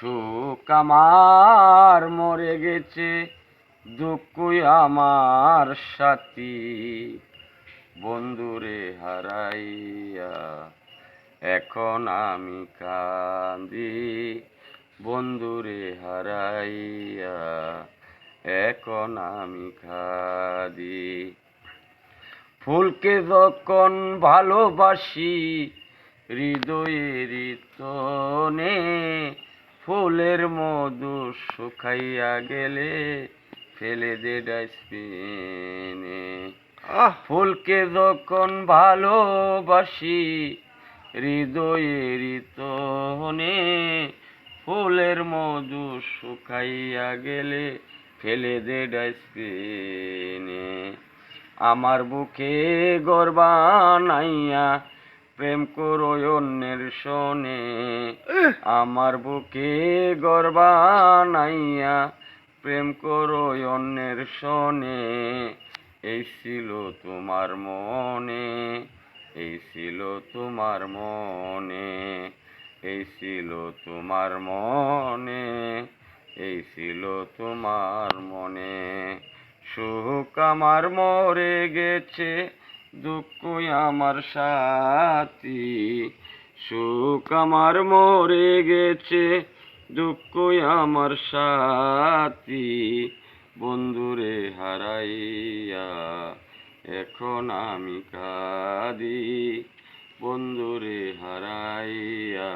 সুখ আমার মরে গেছে, দুঃখই আমার সাথী। বন্ধুরে হারাইয়া এখন আমি কান্দি বন্ধুরে হারাইয়া এখন আমি খাদি ফুলকে যখন ভালোবাসি, হৃদয়ের তনে ফুলের মধু শুকাইয়া গেলে ফেলে দে ডাস্টবিনে। আহ! ফুলকে যখন ভালোবাসি হৃদয়ের তনে ফুলের মধু শুকাইয়া গেলে ফেলে দে ডাস্টবিনে। আমার বুকে গর্বানাইয়া প্রেম করো অন্যের শোনে। আমার বুকে গর্বানাইয়া প্রেম করো অন্যের শোনে। এই ছিল তোমার মনে এই ছিল তোমার মনে এই ছিল তোমার মনে এই ছিল তোমার মনে। সুখ আমার মরে গেছে দুঃখ আমার সাথী, সুখ আমার মরে গেছে। দুঃখ আমার সাথী, বন্ধুরে হারাইয়া এখন আমি কাঁদি। বন্ধুরে হারাইয়া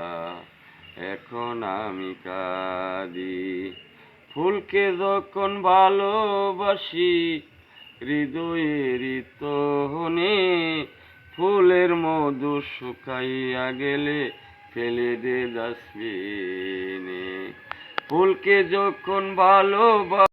এখন আমি কাঁদি। ফুলকে যখন ভালোবাসি হৃদয়ের তহনে ফুলের মধু শুকাইয়া গেলে ফেলে দে দাসবিনে। ফুলকে যখন ভালোবাসি